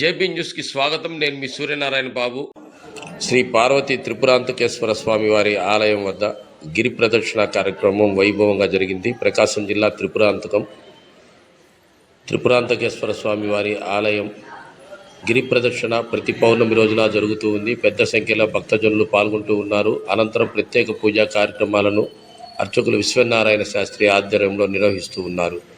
JB న్యూస్కి స్వాగతం. నేను మీ సూర్యనారాయణ బాబు. శ్రీ పార్వతి త్రిపురాంతకేశ్వర స్వామి వారి ఆలయం వద్ద గిరి ప్రదక్షిణ కార్యక్రమం వైభవంగా జరిగింది. ప్రకాశం జిల్లా త్రిపురాంతకం. త్రిపురాంతకేశ్వర స్వామి వారి ఆలయం గిరి ప్రదక్షిణ ప్రతి పౌర్ణమి రోజున జరుగుతూ ఉంది. పెద్ద సంఖ్యలో భక్తజనులు పాల్గొంటూ ఉన్నారు. అనంతరం ప్రత్యేక పూజా కార్యక్రమాలను అర్చకులు విశ్వనారాయణ శాస్త్రి ఆధ్వర్యంలో నిర్వహిస్తూ ఉన్నారు.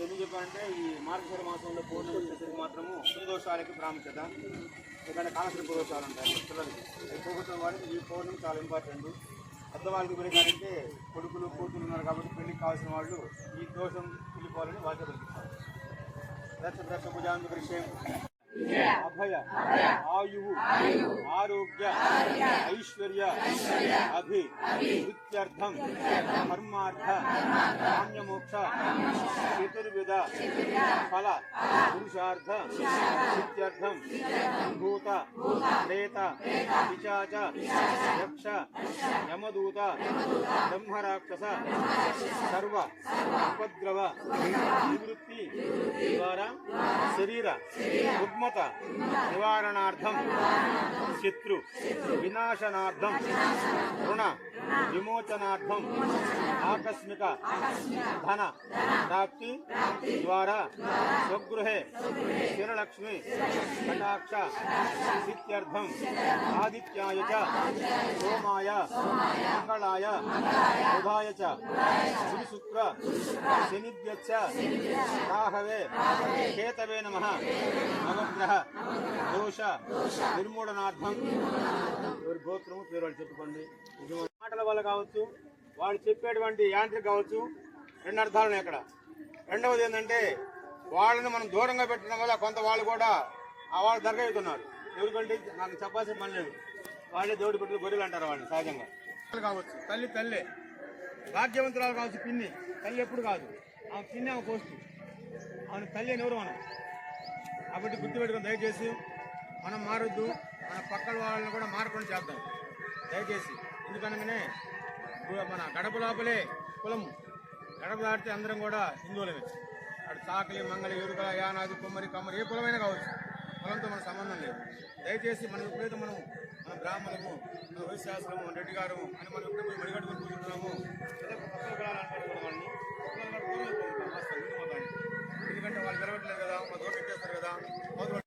ఇత్యర్థం ఎందుకు చెప్పాలంటే ఈ మార్గశిర మాసంలో పూర్ణం వచ్చేసరికి మాత్రము ఈ ప్రాముఖ్యత. ఎందుకంటే కాలశ్రీ దోషాలు ఉంటాయి పిల్లలకి. ఈ పోగొట్టిన వాడికి ఈ పౌర్ణమి చాలా ఇంపార్టెంట్ పెద్దవాళ్ళకి పెరిగారంటే కొడుకులు కూతురు ఉన్నారు కాబట్టి పెళ్ళికి కావాల్సిన వాళ్ళు ఈ దోషం వెళ్ళిపోవాలని వాక్య దొరుకుతారు దక్ష దక్ష భుజాంధ్ర విషయం అభయ ఆయువు ఆరోగ్య ఐశ్వర్య అభి వృత్యర్థం కర్మార్థ కామ్యమోక్ష చతుర్విధ ఫల పురుషార్థ సిద్ధ్యర్థం భూత ప్రేత పిచాచ యక్ష యమదూత బ్రహ్మరాక్షస సర్వ ఉపద్రవ నివృత్తి ద్వారా శరీర రుగ్మత నివారణార్థం శత్రు వినాశనార్థం రుణ विमोचनाथ आकस्मिक धन प्राप्ति द्वारा स्वगृहे शिवलक्ष्मी कटाक्ष आदि आदित्याय सोमाय, मंगलाय, बुधाय च श्रीशुक्र शनिभ्यश्च राहवे केतवे नम, नवग्रह, दोष निर्मूलनाथ और गोत्रम पेरवाड़ी మాటల వల్ల కావచ్చు వాళ్ళు చెప్పేటువంటి యాంత్రిక కావచ్చు రెండు అర్థాలు ఉన్నాయి ఇక్కడ రెండవది ఏంటంటే వాళ్ళని మనం దూరంగా పెట్టడం వల్ల కొంత వాళ్ళు కూడా ఆ వాళ్ళు దగ్గర అవుతున్నారు ఎవరికంటే నాకు చెప్పాల్సిన పని లేదు. వాళ్ళే దేవుడి పెట్టిన గొర్రెలు అంటారు వాళ్ళని సహజంగా. కావచ్చు. తల్లి తల్లే. భాగ్యవంతురాలు కావచ్చు పిన్ని. తల్లి ఎప్పుడు కాదు. ఆమె పిన్ని ఆమె పోస్తు ఆమె తల్లి అని ఎవరు మనం కాబట్టి గుర్తుపెట్టుకుని దయచేసి మనం మారొద్దు. మన పక్కన వాళ్ళని కూడా మారకుండా చేద్దాం. దయచేసి. ఎందుకనగానే ఇప్పుడు మన గడప లోపలే కులం గడప దాటితే అందరం కూడా హిందువులమే. అటు సాకలి మంగళ ఎరుక యానాది కుమ్మరి కమ్మరి ఏ కులమైనా కావచ్చు. కులంతో మన సంబంధం లేదు. దయచేసి మనం ఎప్పుడైతే మనం మన బ్రాహ్మణము మన వైశ్యాసులము మన రెడ్డి గారు అని మనం ఎప్పుడైతే మడిగట్టుకుని కూర్చుంటున్నామో